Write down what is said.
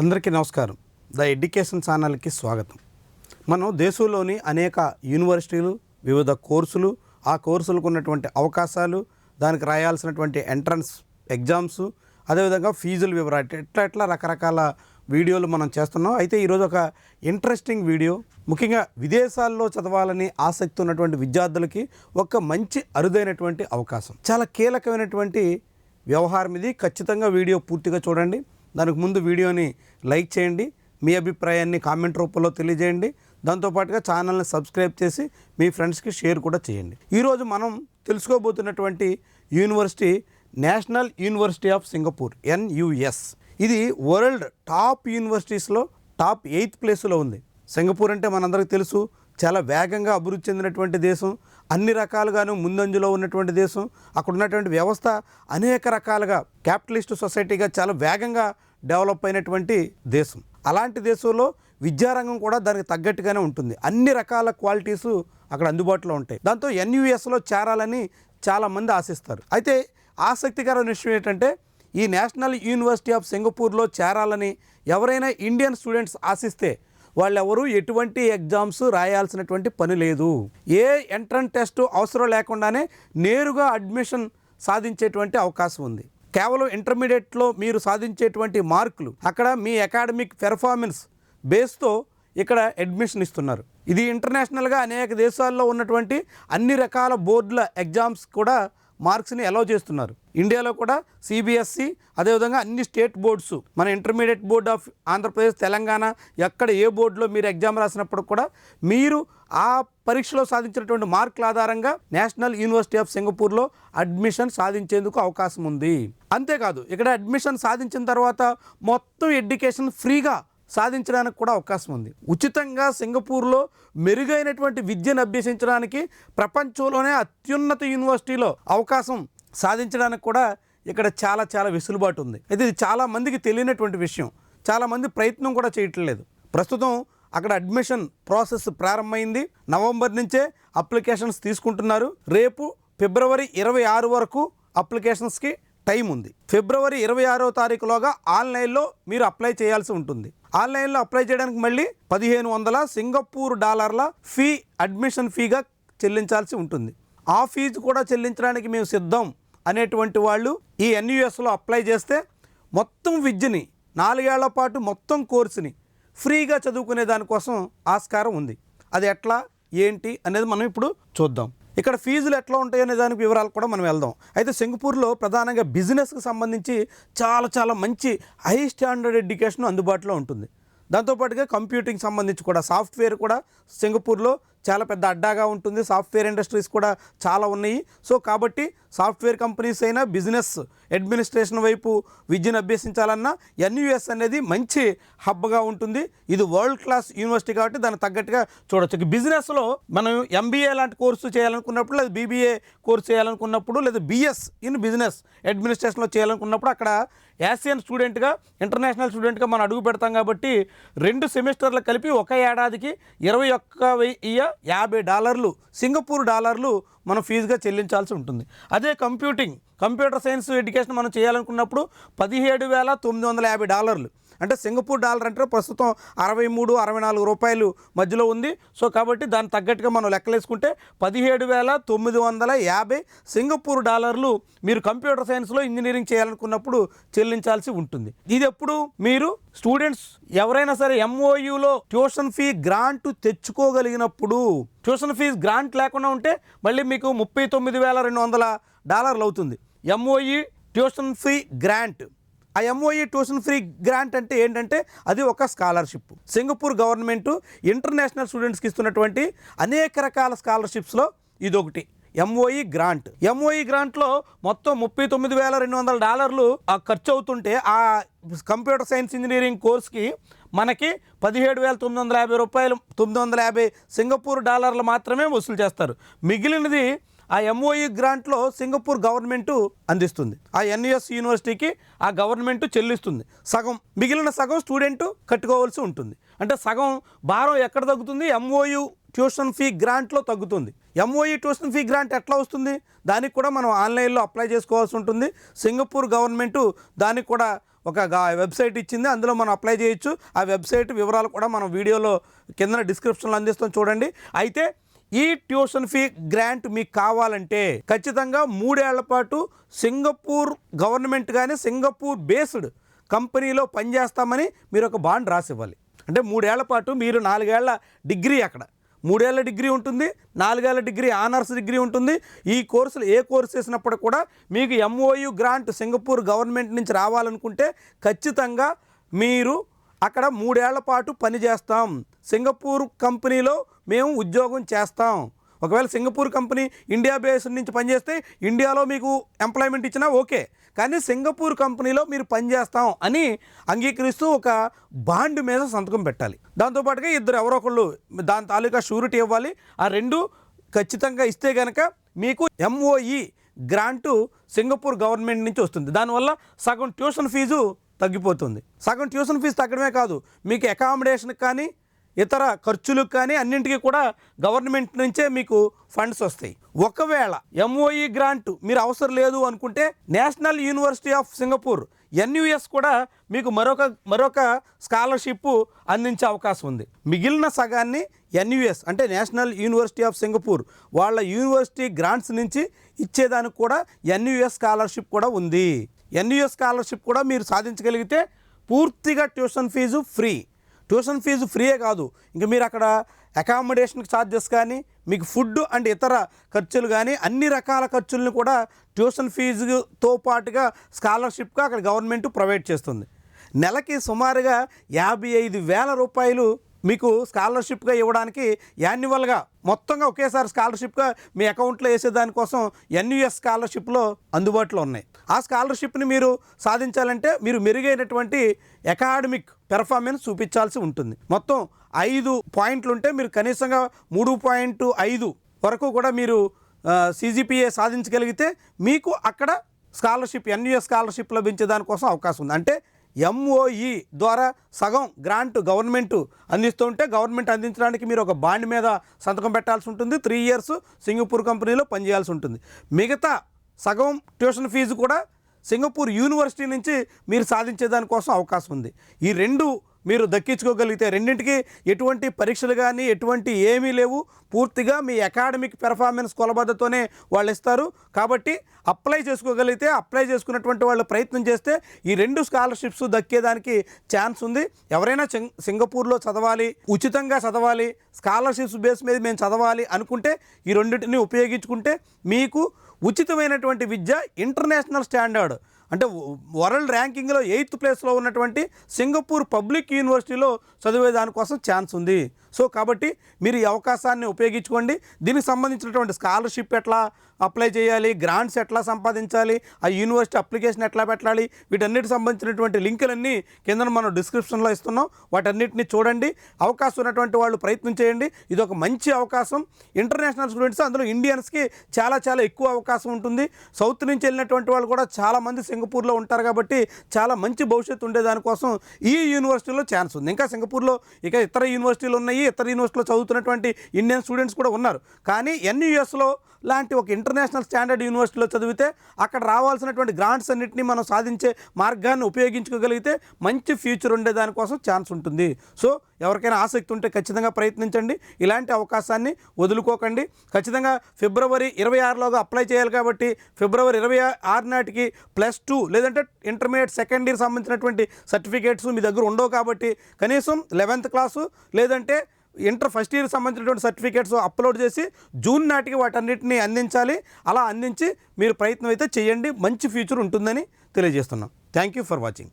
అందరికీ నమస్కారం. The education ఛానల్కి స్వాగతం. మనం దేశంలోని అనేక యూనివర్సిటీలు వివిధ కోర్సులు ఆ కోర్సులకు ఉన్నటువంటి అవకాశాలు దానికి రాయాల్సినటువంటి ఎంట్రన్స్ ఎగ్జామ్స్ అదేవిధంగా ఫీజుల వివరాలు ఎట్లా ఎట్లా రకరకాల వీడియోలు మనం చేస్తున్నాం. అయితే ఈరోజు ఒక ఇంట్రెస్టింగ్ వీడియో. ముఖ్యంగా విదేశాల్లో చదవాలని ఆసక్తి ఉన్నటువంటి విద్యార్థులకి ఒక మంచి అరుదైనటువంటి అవకాశం. చాలా కీలకమైనటువంటి వ్యవహారం ఇది. ఖచ్చితంగా వీడియో పూర్తిగా చూడండి. దానికి ముందు వీడియోని లైక్ చేయండి మీ అభిప్రాయాన్ని కామెంట్ రూపంలో తెలియజేయండి. దాంతోపాటుగా ఛానల్ని సబ్స్క్రైబ్ చేసి మీ ఫ్రెండ్స్కి షేర్ కూడా చేయండి. ఈరోజు మనం తెలుసుకోబోతున్నటువంటి university national university of Singapore NUS. ఇది వరల్డ్ టాప్ యూనివర్సిటీస్లో టాప్ ఎయిత్ ప్లేస్లో ఉంది. సింగపూర్ అంటే మనందరికీ తెలుసు చాలా వేగంగా అభివృద్ధి చెందినటువంటి దేశం అన్ని రకాలుగాను ముందంజలో ఉన్నటువంటి దేశం అక్కడ ఉన్నటువంటి వ్యవస్థ అనేక రకాలుగా క్యాపిటలిస్ట్ సొసైటీగా చాలా వేగంగా డెవలప్ అయినటువంటి దేశం. అలాంటి దేశంలో విద్యారంగం కూడా దానికి తగ్గట్టుగానే ఉంటుంది. అన్ని రకాల క్వాలిటీస్ అక్కడ అందుబాటులో ఉంటాయి. దాంతో ఎన్యుఎస్లో చేరాలని చాలామంది ఆశిస్తారు. అయితే ఆసక్తికరమైన విషయం ఏంటంటే ఈ నేషనల్ యూనివర్సిటీ ఆఫ్ సింగపూర్లో చేరాలని ఎవరైనా ఇండియన్ స్టూడెంట్స్ ఆశిస్తే వాళ్ళెవరూ ఎటువంటి ఎగ్జామ్స్ రాయాల్సినటువంటి పని లేదు. ఏ ఎంట్రన్స్ టెస్ట్ అవసరం లేకుండానే నేరుగా అడ్మిషన్ సాధించేటువంటి అవకాశం ఉంది. కేవలం ఇంటర్మీడియట్లో మీరు సాధించేటువంటి మార్కులు అక్కడ మీ అకాడమిక్ పెర్ఫార్మెన్స్ బేస్తో ఇక్కడ అడ్మిషన్ ఇస్తున్నారు. ఇది ఇంటర్నేషనల్గా అనేక దేశాల్లో ఉన్నటువంటి అన్ని రకాల బోర్డుల ఎగ్జామ్స్ కూడా మార్క్స్ని అలౌ చేస్తున్నారు. ఇండియాలో కూడా సిబిఎస్సి అదేవిధంగా అన్ని స్టేట్ బోర్డ్స్ మన intermediate board of Andhra Pradesh Telangana ఎక్కడ ఏ బోర్డులో మీరు ఎగ్జామ్ రాసినప్పుడు కూడా మీరు ఆ పరీక్షలో సాధించినటువంటి మార్కుల ఆధారంగా నేషనల్ యూనివర్సిటీ ఆఫ్ సింగపూర్లో అడ్మిషన్ సాధించేందుకు అవకాశం ఉంది. అంతేకాదు ఇక్కడ అడ్మిషన్ సాధించిన తర్వాత మొత్తం ఎడ్యుకేషన్ ఫ్రీగా సాధించడానికి కూడా అవకాశం ఉంది. ఉచితంగా సింగపూర్లో మెరుగైనటువంటి విద్యను అభ్యసించడానికి ప్రపంచంలోనే అత్యున్నత యూనివర్సిటీలో అవకాశం సాధించడానికి కూడా ఇక్కడ చాలా చాలా వెసులుబాటు ఉంది. అయితే ఇది చాలా మందికి తెలియనటువంటి విషయం. చాలామంది ప్రయత్నం కూడా చేయట్లేదు ప్రస్తుతం అక్కడ అడ్మిషన్ ప్రాసెస్ ప్రారంభమైంది. నవంబర్ నుంచే అప్లికేషన్స్ తీసుకుంటున్నారు. రేపు ఫిబ్రవరి ఇరవై ఆరు వరకు అప్లికేషన్స్కి టైం ఉంది. ఫిబ్రవరి ఇరవై ఆరో తారీఖులోగా ఆన్లైన్లో మీరు అప్లై చేయాల్సి ఉంటుంది. ఆన్లైన్లో అప్లై చేయడానికి మళ్ళీ పదిహేను వందల సింగపూర్ డాలర్ల ఫీ అడ్మిషన్ ఫీగా చెల్లించాల్సి ఉంటుంది. ఆ ఫీజు కూడా చెల్లించడానికి మేము సిద్ధం. అనేటువంటి వాళ్ళు ఈ ఎన్యుఎస్లో అప్లై చేస్తే మొత్తం విద్యని నాలుగేళ్ళ పాటు మొత్తం కోర్సుని ఫ్రీగా చదువుకునే దానికోసం ఆస్కారం ఉంది. అది ఎట్లా ఏంటి అనేది మనం ఇప్పుడు చూద్దాం. ఇక్కడ ఫీజులు ఎట్లా ఉంటాయి అనే దానికి వివరాలు కూడా మనం వెళ్దాం. అయితే సింగపూర్లో ప్రధానంగా బిజినెస్కి సంబంధించి చాలా చాలా మంచి హై స్టాండర్డ్ ఎడ్యుకేషన్ అందుబాటులో ఉంటుంది. దాంతోపాటుగా కంప్యూటింగ్ సంబంధించి కూడా సాఫ్ట్వేర్ కూడా సింగపూర్లో చాలా పెద్ద అడ్డాగా ఉంటుంది. సాఫ్ట్వేర్ ఇండస్ట్రీస్ కూడా చాలా ఉన్నాయి. సో కాబట్టి సాఫ్ట్వేర్ కంపెనీస్ అయినా బిజినెస్ అడ్మినిస్ట్రేషన్ వైపు విద్యను అభ్యసించాలన్నా ఎన్యుఎస్ అనేది మంచి హబ్గా ఉంటుంది. ఇది వరల్డ్ క్లాస్ యూనివర్సిటీ కాబట్టి దానికి తగ్గట్టుగా చూడొచ్చు. బిజినెస్లో మనం ఎంబీఏ లాంటి కోర్సు చేయాలనుకున్నప్పుడు లేదా బీబీఏ కోర్సు చేయాలనుకున్నప్పుడు లేదా బిఎస్ ఇన్ బిజినెస్ అడ్మినిస్ట్రేషన్లో చేయాలనుకున్నప్పుడు అక్కడ యాసియన్ స్టూడెంట్గా ఇంటర్నేషనల్ స్టూడెంట్గా మనం అడుగు పెడతాం కాబట్టి రెండు సెమిస్టర్లు కలిపి ఒక ఏడాదికి ఇరవై ఒక్క వెయ్యి యాభై డాలర్లు సింగపూర్ డాలర్లు మనం ఫీజుగా చెల్లించాల్సి ఉంటుంది. అదే కంప్యూటింగ్ కంప్యూటర్ సైన్స్ ఎడ్యుకేషన్ మనం చేయాలనుకున్నప్పుడు పదిహేడు వేల తొమ్మిది వందల యాభై డాలర్లు. అంటే సింగపూర్ డాలర్ అంటే ప్రస్తుతం అరవై మూడు అరవై నాలుగు రూపాయలు మధ్యలో ఉంది. సో కాబట్టి దాన్ని తగ్గట్టుగా మనం లెక్కలేసుకుంటే పదిహేడు వేల తొమ్మిది వందల యాభై సింగపూర్ డాలర్లు మీరు కంప్యూటర్ సైన్స్లో ఇంజనీరింగ్ చేయాలనుకున్నప్పుడు చెల్లించాల్సి ఉంటుంది. ఇది ఎప్పుడు? మీరు స్టూడెంట్స్ ఎవరైనా సరే ఎంఓయూలో ట్యూషన్ ఫీ గ్రాంట్ తెచ్చుకోగలిగినప్పుడు ట్యూషన్ ఫీజు గ్రాంట్ లేకుండా ఉంటే మళ్ళీ మీకు ముప్పై తొమ్మిది వేల రెండు వందల డాలర్లు అవుతుంది. MOE tuition fee grant. ఆ ఎంఓఈ ట్యూషన్ ఫ్రీ గ్రాంట్ అంటే ఏంటంటే అది ఒక స్కాలర్షిప్. సింగపూర్ గవర్నమెంట్ ఇంటర్నేషనల్ స్టూడెంట్స్కి ఇస్తున్నటువంటి అనేక రకాల స్కాలర్షిప్స్లో ఇదొకటి. MOE grant. ఎంఓఈ గ్రాంట్లో మొత్తం ముప్పై తొమ్మిది వేల రెండు వందల డాలర్లు ఆ ఖర్చు అవుతుంటే ఆ కంప్యూటర్ సైన్స్ ఇంజనీరింగ్ కోర్స్కి మనకి పదిహేడు వేల తొమ్మిది వందల యాభై రూపాయలు తొమ్మిది వందల యాభై సింగపూర్ డాలర్లు మాత్రమే వసూలు చేస్తారు. మిగిలినది ఆ ఎంఓఈ గ్రాంట్లో సింగపూర్ గవర్నమెంట్ అందిస్తుంది. ఆ ఎన్యుఎస్ యూనివర్సిటీకి ఆ గవర్నమెంట్ చెల్లిస్తుంది. సగం మిగిలిన సగం స్టూడెంట్ కట్టుకోవాల్సి ఉంటుంది. అంటే సగం భారం ఎక్కడ తగ్గుతుంది? ఎంఓయు ట్యూషన్ ఫీ గ్రాంట్లో తగ్గుతుంది. ఎంఓఈ ట్యూషన్ ఫీ గ్రాంట్ ఎట్లా వస్తుంది? దానికి కూడా మనం ఆన్లైన్లో అప్లై చేసుకోవాల్సి ఉంటుంది. సింగపూర్ గవర్నమెంట్ దానికి కూడా ఒక వెబ్సైట్ ఇచ్చింది. అందులో మనం అప్లై చేయొచ్చు. ఆ వెబ్సైట్ వివరాలు కూడా మనం వీడియోలో కింద డిస్క్రిప్షన్లో అందిస్తాం చూడండి. అయితే ఈ ట్యూషన్ ఫీ గ్రాంట్ మీకు కావాలంటే ఖచ్చితంగా మూడేళ్ళ పాటు సింగపూర్ గవర్నమెంట్ కానీ సింగపూర్ బేస్డ్ కంపెనీలో పనిచేస్తామని మీరు ఒక బాండ్ రాసివ్వాలి. అంటే మూడేళ్ళ పాటు మీరు నాలుగేళ్ళ డిగ్రీ అక్కడ. మూడేళ్ళ డిగ్రీ ఉంటుంది నాలుగేళ్ళ డిగ్రీ ఆనర్స్ డిగ్రీ ఉంటుంది. ఈ కోర్సులు ఏ కోర్సు చేసినప్పుడు కూడా మీకు ఎంఓయు గ్రాంట్ సింగపూర్ గవర్నమెంట్ నుంచి రావాలనుకుంటే ఖచ్చితంగా మీరు అక్కడ మూడేళ్ళ పాటు పని చేస్తాం సింగపూర్ కంపెనీలో మేము ఉద్యోగం చేస్తాం. ఒకవేళ సింగపూర్ కంపెనీ ఇండియా బేస్ నుంచి పనిచేస్తే ఇండియాలో మీకు ఎంప్లాయ్మెంట్ ఇచ్చినా ఓకే. కానీ సింగపూర్ కంపెనీలో మీరు పనిచేస్తాం అని అంగీకరిస్తూ ఒక బాండ్ మీద సంతకం పెట్టాలి. దాంతోపాటుగా ఇద్దరు ఎవరో ఒకళ్ళు దాని తాలూకా షూరిటీ ఇవ్వాలి. ఆ రెండు ఖచ్చితంగా ఇస్తే కనుక మీకు ఎంఓఈ గ్రాంటు సింగపూర్ గవర్నమెంట్ నుంచి వస్తుంది. దానివల్ల సగం ట్యూషన్ ఫీజు తగ్గిపోతుంది. సగం ట్యూషన్ ఫీజు తగ్గడమే కాదు మీకు అకామిడేషన్కి కానీ ఇతర ఖర్చులకు కానీ అన్నింటికి కూడా గవర్నమెంట్ నుంచే మీకు ఫండ్స్ వస్తాయి. ఒకవేళ ఎంఓఈ గ్రాంట్ మీరు అవసరం లేదు అనుకుంటే National University of Singapore NUS కూడా మీకు మరొక మరొక స్కాలర్షిప్ అందించే అవకాశం ఉంది. మిగిలిన సగాన్ని ఎన్యుఎస్ అంటే నేషనల్ యూనివర్సిటీ ఆఫ్ సింగపూర్ వాళ్ళ యూనివర్సిటీ గ్రాంట్స్ నుంచి ఇచ్చేదానికి కూడా ఎన్యుఎస్ స్కాలర్షిప్ కూడా ఉంది. ఎన్యుఎస్ స్కాలర్షిప్ కూడా మీరు సాధించగలిగితే పూర్తిగా tuition fees free. Tuition fees ఫ్రీయే కాదు. ఇంకా మీరు అక్కడ అకామిడేషన్ ఛార్జెస్ కానీ మీకు ఫుడ్ అండ్ ఇతర ఖర్చులు కానీ అన్ని రకాల ఖర్చులను కూడా ట్యూషన్ ఫీజుతో పాటుగా స్కాలర్షిప్గా అక్కడ గవర్నమెంట్ ప్రొవైడ్ చేస్తుంది. నెలకి సుమారుగా యాభై ఐదు వేల రూపాయలు మీకు స్కాలర్షిప్గా ఇవ్వడానికి యాన్యువల్గా మొత్తంగా ఒకేసారి స్కాలర్షిప్గా మీ అకౌంట్లో వేసేదానికోసం ఎన్యుఎస్ స్కాలర్షిప్లో అందుబాటులో ఉన్నాయి. ఆ స్కాలర్షిప్ని మీరు సాధించాలంటే మీరు మెరుగైనటువంటి అకాడమిక్ పెర్ఫార్మెన్స్ చూపించాల్సి ఉంటుంది. మొత్తం ఐదు పాయింట్లు ఉంటే మీరు కనీసంగా మూడు పాయింట్ ఐదు వరకు కూడా మీరు సీజీపీఏ సాధించగలిగితే మీకు అక్కడ స్కాలర్షిప్ ఎన్యుఎస్ స్కాలర్షిప్ లభించే దానికోసం అవకాశం ఉంది. అంటే ఎంఓఈ ద్వారా సగం గ్రాంట్ గవర్నమెంట్ అందిస్తుంటే గవర్నమెంట్ అందించడానికి మీరు ఒక బాండ్ మీద సంతకం పెట్టాల్సి ఉంటుంది. త్రీ ఇయర్స్ సింగపూర్ కంపెనీలో పనిచేయాల్సి ఉంటుంది. మిగతా సగం ట్యూషన్ ఫీజు కూడా సింగపూర్ యూనివర్సిటీ నుంచి మీరు సాధించే దానికోసం అవకాశం ఉంది. ఈ రెండు మీరు దక్కించుకోగలిగితే రెండింటికి ఎటువంటి పరీక్షలు కానీ ఎటువంటి ఏమీ లేవు. పూర్తిగా మీ అకాడమిక్ పెర్ఫార్మెన్స్ కొలబద్దతోనే వాళ్ళు ఇస్తారు కాబట్టి అప్లై చేసుకోగలిగితే అప్లై చేసుకున్నటువంటి వాళ్ళు ప్రయత్నం చేస్తే ఈ రెండు స్కాలర్షిప్స్ దక్కేదానికి ఛాన్స్ ఉంది. ఎవరైనా సింగపూర్లో చదవాలి ఉచితంగా చదవాలి స్కాలర్షిప్స్ బేస్ మీద మేము చదవాలి అనుకుంటే ఈ రెండింటిని ఉపయోగించుకుంటే మీకు ఉచితమైనటువంటి విద్య ఇంటర్నేషనల్ స్టాండర్డ్ అంటే వరల్డ్ ర్యాంకింగ్లో ఎయిత్ ప్లేస్లో ఉన్నటువంటి సింగపూర్ పబ్లిక్ యూనివర్సిటీలో చదివే దానికోసం ఛాన్స్ ఉంది. సో కాబట్టి మీరు ఈ అవకాశాన్ని ఉపయోగించుకోండి. దీనికి సంబంధించినటువంటి స్కాలర్షిప్ ఎట్లా అప్లై చేయాలి గ్రాంట్స్ ఎట్లా సంపాదించాలి ఆ యూనివర్సిటీ అప్లికేషన్ ఎట్లా పెట్టాలి వీటన్నిటి సంబంధించినటువంటి లింకులన్నీ కింద మనం డిస్క్రిప్షన్లో ఇస్తున్నాం. వాటన్నిటిని చూడండి. అవకాశం ఉన్నటువంటి వాళ్ళు ప్రయత్నం చేయండి. ఇది ఒక మంచి అవకాశం. ఇంటర్నేషనల్ స్టూడెంట్స్ అందులో ఇండియన్స్కి చాలా చాలా ఎక్కువ అవకాశం ఉంటుంది. సౌత్ నుంచి వెళ్ళినటువంటి వాళ్ళు కూడా చాలామంది సింగపూర్లో ఉంటారు కాబట్టి చాలా మంచి భవిష్యత్తు ఉండేదానికోసం ఈ యూనివర్సిటీలో ఛాన్స్ ఉంది. ఇంకా సింగపూర్లో ఇక ఇతర యూనివర్సిటీలు ఉన్నాయి. ఇతర యూనివర్సిటీలో చదువుతున్నటువంటి ఇండియన్ స్టూడెంట్స్ కూడా ఉన్నారు. కానీ ఎన్యుఎస్లో లాంటి ఒక ఇంటర్నేషనల్ స్టాండర్డ్ యూనివర్సిటీలో చదివితే అక్కడ రావాల్సినటువంటి గ్రాంట్స్ అన్నింటినీ మనం సాధించే మార్గాన్ని ఉపయోగించుకోగలిగితే మంచి ఫ్యూచర్ ఉండే దానికోసం ఛాన్స్ ఉంటుంది. సో ఎవరికైనా ఆసక్తి ఉంటే ఖచ్చితంగా ప్రయత్నించండి. ఇలాంటి అవకాశాన్ని వదులుకోకండి. ఖచ్చితంగా ఫిబ్రవరి ఇరవై ఆరులోగా అప్లై చేయాలి కాబట్టి ఫిబ్రవరి ఇరవై ఆరు నాటికి ప్లస్ టూ లేదంటే ఇంటర్మీడియట్ సెకండ్ ఇయర్ సంబంధించినటువంటి సర్టిఫికేట్స్ మీ దగ్గర ఉండవు కాబట్టి కనీసం లెవెన్త్ క్లాసు లేదంటే ఇంటర్ ఫస్ట్ ఇయర్ సంబంధించినటువంటి సర్టిఫికేట్స్ అప్లోడ్ చేసి జూన్ నాటికి వాటన్నిటిని అందించాలి. అలా అందించి మీరు ప్రయత్నం అయితే చేయండి. మంచి ఫ్యూచర్ ఉంటుందని తెలియజేస్తున్నాం. Thank you for watching.